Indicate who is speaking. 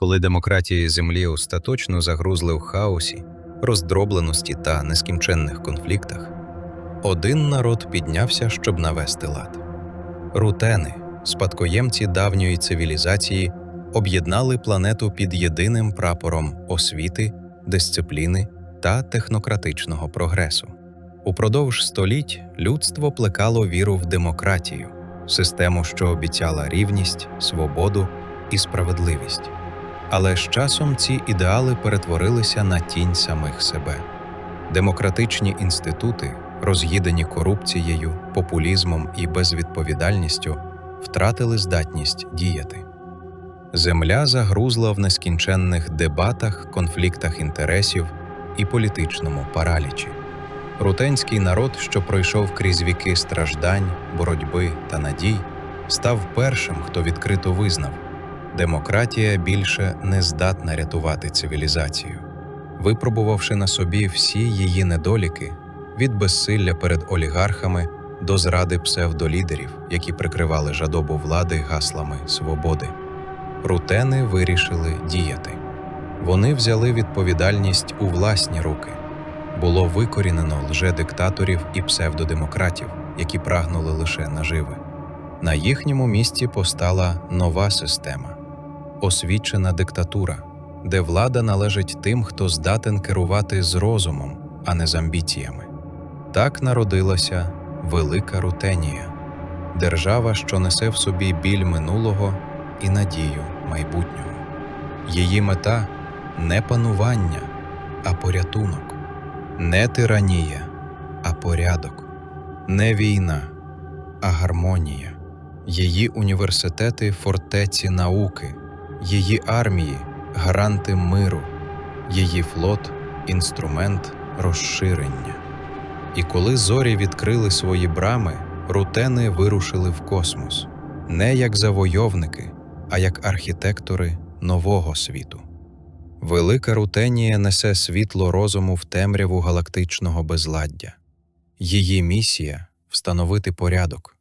Speaker 1: коли демократії землі остаточно загрузли в хаосі, роздробленості та нескінченних конфліктах, один народ піднявся, щоб навести лад. Рутени, спадкоємці давньої цивілізації, об'єднали планету під єдиним прапором освіти, дисципліни та технократичного прогресу. Упродовж століть людство плекало віру в демократію, систему, що обіцяла рівність, свободу і справедливість. Але з часом ці ідеали перетворилися на тінь самих себе. Демократичні інститути, роз'їдені корупцією, популізмом і безвідповідальністю, втратили здатність діяти. Земля загрузла в нескінченних дебатах, конфліктах інтересів і політичному паралічі. Рутенський народ, що пройшов крізь віки страждань, боротьби та надій, став першим, хто відкрито визнав демократія більше не здатна рятувати цивілізацію. Випробувавши на собі всі її недоліки, від безсилля перед олігархами до зради псевдолідерів, які прикривали жадобу влади гаслами свободи, рутени вирішили діяти. Вони взяли відповідальність у власні руки було викорінено лжедиктаторів і псевдодемократів, які прагнули лише наживи. На їхньому місці постала нова система освічена диктатура, де влада належить тим, хто здатен керувати з розумом, а не з амбіціями. Так народилася Велика Рутенія, держава, що несе в собі біль минулого і надію майбутнього. Її мета не панування, а порятунок не тиранія, а порядок, не війна, а гармонія, її університети фортеці науки, її армії гаранти миру, її флот інструмент розширення. І коли зорі відкрили свої брами, рутени вирушили в космос не як завойовники, а як архітектори нового світу. Велика Рутенія несе світло розуму в темряву галактичного безладдя. Її місія встановити порядок,